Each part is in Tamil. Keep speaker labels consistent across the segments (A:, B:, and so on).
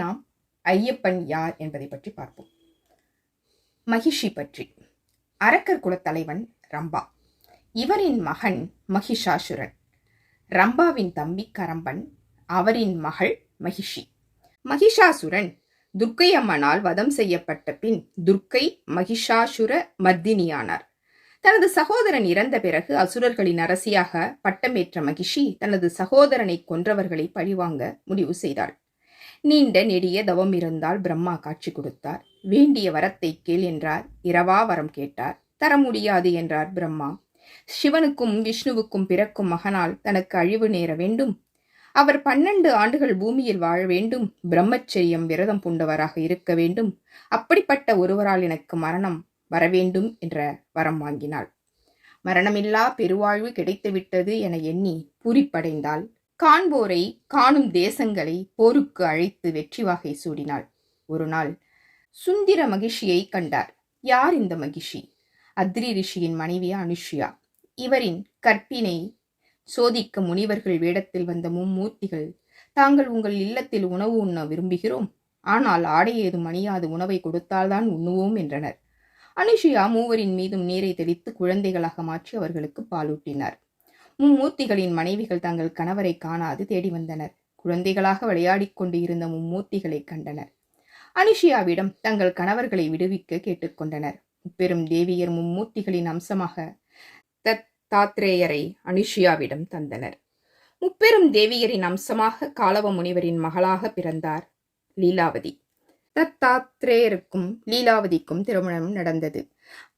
A: நாம் ஐயப்பன் யார் என்பதை பற்றி பார்ப்போம். மகிஷி பற்றி. அரக்கர் குலத்தலைவன் ரம்பா. இவரின் மகன் மகிஷாசுரன். ரம்பாவின் தம்பி கரம்பன். அவரின் மகள் மகிஷி. மகிஷாசுரன் துர்க்கை அம்மனால் வதம் செய்யப்பட்ட பின் துர்க்கை மகிஷாசுர மர்தினியானார். தனது சகோதரன் இறந்த பிறகு அசுரர்களின் அரசியாக பட்டமேற்ற மகிஷி தனது சகோதரனை கொன்றவர்களை பழிவாங்க முடிவு செய்தாள். நீண்ட நெடிய தவம் இருந்தால் பிரம்மா காட்சி கொடுத்தார். வேண்டிய வரத்தை கேள் என்றார். இரவா வரம் கேட்டார். தர முடியாது என்றார் பிரம்மா. சிவனுக்கும் விஷ்ணுவுக்கும் பிறக்கும் மகனால் தனக்கு அழிவு நேர வேண்டும். அவர் பன்னெண்டு ஆண்டுகள் பூமியில் வாழ வேண்டும். பிரம்மச்சரியம் விரதம் பூண்டவராக இருக்க வேண்டும். அப்படிப்பட்ட ஒருவரால் எனக்கு மரணம் வரவேண்டும் என்ற வரம் வாங்கினாள். மரணமில்லா பெருவாழ்வு கிடைத்துவிட்டது என எண்ணி பூரிப்படைந்தாள். காண்போரை காணும் தேசங்களை போருக்கு அழைத்து வெற்றி வாகை சூடினாள். ஒரு நாள் சுந்திர மகிஷியை கண்டார். யார் இந்த மகிஷி? அத்ரி ரிஷியின் மனைவி அனுஷ்யா. இவரின் கற்பினை சோதிக்க முனிவர்கள் வேடத்தில் வந்த மும்மூர்த்திகள் தாங்கள் உங்கள் இல்லத்தில் உணவு உண்ண விரும்புகிறோம். ஆனால் ஆடை ஏதும் அணியாது உணவை கொடுத்தால்தான் உண்ணுவோம் என்றனர். அனுஷியா மூவரின் மீதும் நீரை தெளித்து குழந்தைகளாக மாற்றி அவர்களுக்கு பாலூட்டினார். மும்மூர்த்திகளின் மனைவிகள் தங்கள் கணவரை காணாது தேடி வந்தனர். குழந்தைகளாக விளையாடிக் கொண்டு இருந்த மும்மூர்த்திகளை கண்டனர். அனுஷியாவிடம் தங்கள் கணவர்களை விடுவிக்க கேட்டுக்கொண்டனர் பெரும் தேவியர் மும்மூர்த்திகளின் அம்சமாக தத் தாத்ரேயரை அனுஷியாவிடம் தந்தனர். முப்பெரும் தேவியரின் அம்சமாக காலவ முனிவரின் மகளாக பிறந்தார் லீலாவதி. தத்தாத்ரேயருக்கும் லீலாவதிக்கும் திருமணம் நடந்தது.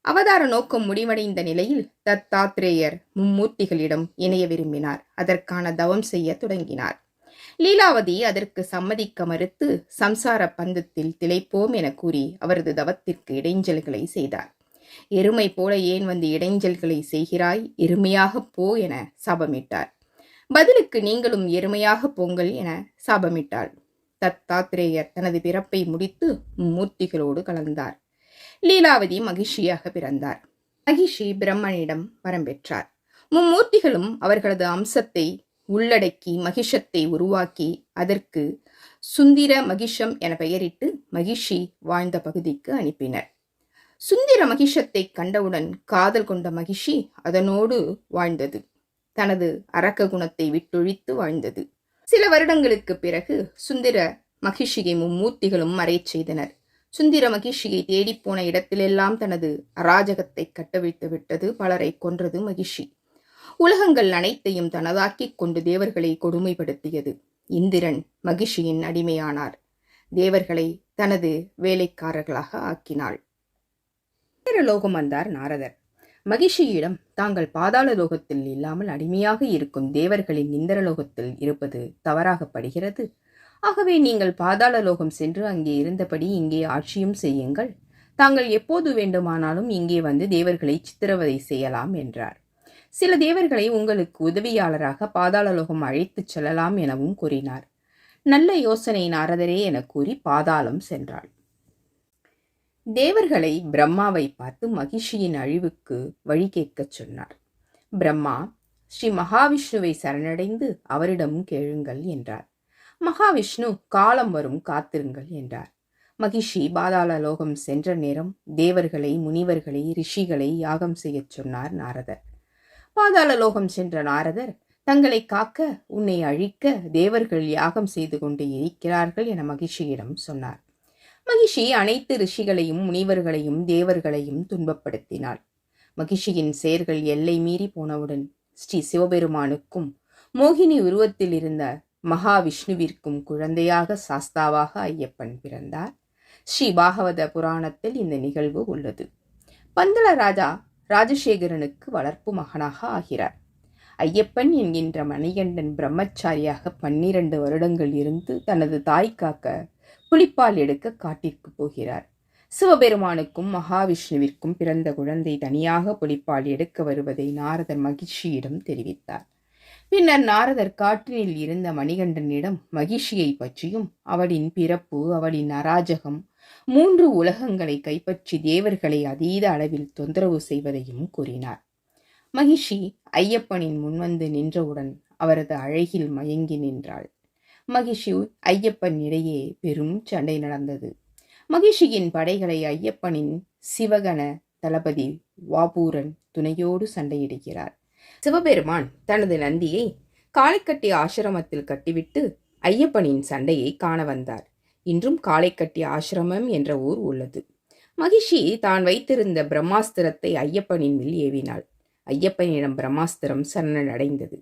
A: அவதார நோக்கம் முடிவடைந்த நிலையில் தத்தாத்ரேயர் மும்மூர்த்திகளிடம் இணைய விரும்பினார். அதற்கான தவம் செய்ய தொடங்கினார். லீலாவதி அதற்கு சம்மதிக்க மறுத்து சம்சார பந்தத்தில் திளைப்போம் என கூறி அவரது தவத்திற்கு இடைஞ்சல்களை செய்தார். எருமை போல ஏன் வந்து இடைஞ்சல்களை செய்கிறாய்? எருமையாக போ என சாபமிட்டார். பதிலுக்கு நீங்களும் எருமையாக போங்கள் என சாபமிட்டாள். தத்தாத்ரேயர் தனது பிறப்பை முடித்து மூர்த்திகளோடு கலந்தார். லீலாவதி மகிழ்ச்சியாக பிறந்தார். மகிஷி பிரம்மனிடம் வரம் பெற்றார். மும்மூர்த்திகளும் அவர்களது அம்சத்தை உள்ளடக்கி மகிஷத்தை உருவாக்கி அதற்கு சுந்திர மகிஷம் என பெயரிட்டு மகிஷி வாழ்ந்த பகுதிக்கு அனுப்பினர். சுந்திர மகிஷத்தை கண்டவுடன் காதல் கொண்ட மகிஷி அதனோடு வாழ்ந்தது. தனது அரக்க குணத்தை விட்டொழித்து வாழ்ந்தது. சில வருடங்களுக்கு பிறகு சுந்தர மகிஷியை மும்மூர்த்திகளும் மறைச் செய்தனர். சுந்தர மகிழ்ச்சியை தேடிப்போன இடத்திலெல்லாம் தனது அராஜகத்தை கட்டவிழ்த்து விட்டது பலரை கொன்றது மகிழ்ச்சி உலகங்கள் அனைத்தையும் தனதாக்கிக் கொண்டு தேவர்களை கொடுமைப்படுத்தியது. இந்திரன் மகிஷியின் அடிமையானார். தேவர்களை தனது வேலைக்காரர்களாக ஆக்கினாள். லோகம் வந்தார் நாரதர். மகிஷியிடம் தாங்கள் பாதாள லோகத்தில் இல்லாமல் அடிமையாக இருக்கும் தேவர்களின் இந்திரலோகத்தில் இருப்பது தவறாகப்படுகிறது. ஆகவே நீங்கள் பாதாள லோகம் சென்று அங்கே இருந்தபடி இங்கே ஆட்சியும் செய்யுங்கள். தாங்கள் எப்போது வேண்டுமானாலும் இங்கே வந்து தேவர்களை சித்திரவதை செய்யலாம் என்றார். சில தேவர்களை உங்களுக்கு உதவியாளராக பாதாளலோகம் அழைத்துச் செல்லலாம் எனவும் கூறினார். நல்ல யோசனை நாரதரே என கூறி பாதாளம் சென்றாள். தேவர்களை பிரம்மாவை பார்த்து மகிஷியின் அழிவுக்கு வழி கேட்கச் சொன்னார். பிரம்மா ஸ்ரீ மகாவிஷ்ணுவை சரணடைந்து அவரிடமும் கேளுங்கள் என்றார். மகாவிஷ்ணு காலம் வரும் காத்திருங்கள் என்றார். மகிஷி பாதாள லோகம் சென்ற நேரம் தேவர்களை முனிவர்களை ரிஷிகளை யாகம் செய்யச் சொன்னார் நாரதர். பாதாள லோகம் சென்ற நாரதர் தங்களை காக்க உன்னை அழிக்க தேவர்கள் யாகம் செய்து கொண்டு இருக்கிறார்கள் என மகிஷியிடம் சொன்னார். மகிஷி அனைத்து ரிஷிகளையும் முனிவர்களையும் தேவர்களையும் துன்பப்படுத்தினாள். மகிஷியின் செயர்கள் எல்லை மீறி போனவுடன் ஸ்ரீ சிவபெருமானுக்கும் மோகினி உருவத்தில் இருந்த மகாவிஷ்ணுவிற்கும் குழந்தையாக சாஸ்தாவாக ஐயப்பன் பிறந்தார். ஸ்ரீ பாகவத புராணத்தில் இந்த நிகழ்வு உள்ளது. பந்தள ராஜா ராஜசேகரனுக்கு வளர்ப்பு மகனாக ஆகிறார். ஐயப்பன் என்கின்ற மணிகண்டன் பிரம்மச்சாரியாக பன்னிரண்டு வருடங்கள் இருந்து தனது தாய் காக்க புலிப்பால் எடுக்க காட்டிற்கு போகிறார். சிவபெருமானுக்கும் மகாவிஷ்ணுவிற்கும் பிறந்த குழந்தை தனியாக புலிப்பால் எடுக்க வருவதை நாரதர் மகிழ்ச்சியிடம் தெரிவித்தார். பின்னர் நாரதர் காற்றினில் இருந்த மணிகண்டனிடம் மகிழ்ச்சியை பற்றியும் அவளின் பிறப்பு அவளின் அராஜகம் மூன்று உலகங்களை கைப்பற்றி தேவர்களை அதீத அளவில் தொந்தரவு செய்வதையும் கூறினார். மகிஷி ஐயப்பனின் முன்வந்து நின்றவுடன் அவரது அழகில் மயங்கி நின்றாள். மகிஷி ஐயப்பன் இடையே பெரும் சண்டை நடந்தது. மகிஷியின் படைகளை ஐயப்பனின் சிவகண தளபதி வாபூரன் துணையோடு சண்டையிடுகிறார். சிவபெருமான் தனது நந்தியை காளைக்கட்டி ஆசிரமத்தில் கட்டிவிட்டு ஐயப்பனின் சண்டையை காண வந்தார். இன்றும் காளைக்கட்டி ஆசிரமம் என்ற ஊர் உள்ளது. மகிஷி தான் வைத்திருந்த பிரம்மாஸ்திரத்தை ஐயப்பனின் மேல் ஏவினாள். ஐயப்பனிடம் பிரம்மாஸ்திரம் சரணடைந்தது.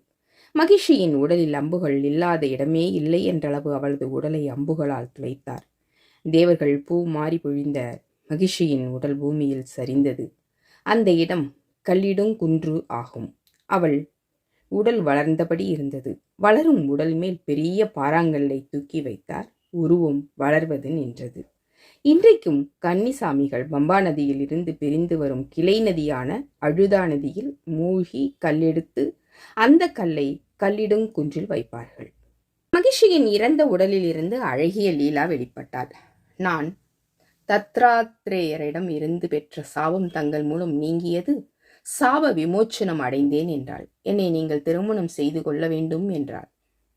A: மகிஷியின் உடலில் அம்புகள் இல்லாத இடமே இல்லை என்றளவு அவளது உடலை அம்புகளால் துளைத்தார் தேவர்கள் பூ மாறி பொழிந்த மகிஷியின் உடல் பூமியில் சரிந்தது. அந்த இடம் கல்லிடும் குன்று ஆகும். அவள் உடல் வளர்ந்தபடி இருந்தது. வளரும் உடல் மேல் பெரிய பாறாங்கல்லை தூக்கி வைத்தார். உருவம் வளர்வது நின்றது. இன்றைக்கும் கன்னிசாமிகள் பம்பா நதியில் இருந்து பிரிந்து வரும் கிளை நதியான அழுதா நதியில் மூழ்கி கல்லெடுத்து அந்த கல்லை கல்லிடும் குன்றில் வைப்பார்கள். மகிஷியின் இறந்த உடலில் இருந்து அழகிய லீலா வெளிப்பட்டாள். நான் தத்ராத்ரேயரிடம் இருந்து பெற்ற சாபம் தங்கள் மூலம் நீங்கியது சாப விமோச்சனம் அடைந்தேன் என்றாள். என்னை நீங்கள் திருமணம் செய்து கொள்ள வேண்டும் என்றாள்.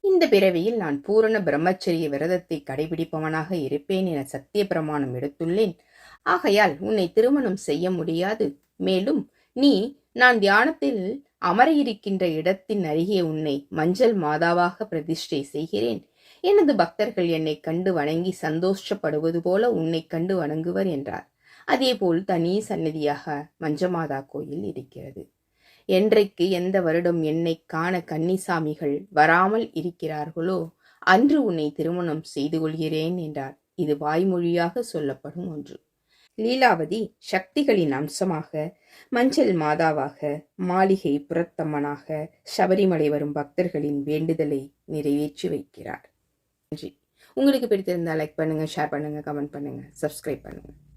A: இந்த பிறவியில் நான் பூரண பிரம்மச்சரிய விரதத்தை கடைபிடிப்பவனாக இருப்பேன் என சத்திய பிரமாணம் எடுத்துள்ளேன். ஆகையால் உன்னை திருமணம் செய்ய முடியாது. மேலும் நீ நான் தியானத்தில் அமர இருக்கின்ற இடத்தின் அருகே உன்னை மஞ்சள் மாதாவாக பிரதிஷ்டை செய்கிறேன். எனது பக்தர்கள் என்னை கண்டு வணங்கி சந்தோஷப்படுவது போல உன்னை கண்டு வணங்குவர் என்றார். அதேபோல் தனி சன்னதியாக மஞ்சமாதா கோயில் இருக்கிறது. என்றைக்கு எந்த வருடம் என்னை காண கன்னிசாமிகள் வராமல் இருக்கிறார்களோ அன்று உன்னை திருமணம் செய்து கொள்கிறேன் என்றார். இது வாய்மொழியாக சொல்லப்படும் ஒன்று. லீலாவதி சக்திகளின் அம்சமாக மஞ்சள் மாதாவாக மாளிகை புறத்தம்மனாக சபரிமலை வரும் பக்தர்களின் வேண்டுதலை நிறைவேற்றி வைக்கிறார். நன்றி. உங்களுக்கு பிடித்திருந்தால் லைக் பண்ணுங்கள் ஷேர் பண்ணுங்கள் கமெண்ட் பண்ணுங்கள் சப்ஸ்கிரைப் பண்ணுங்கள்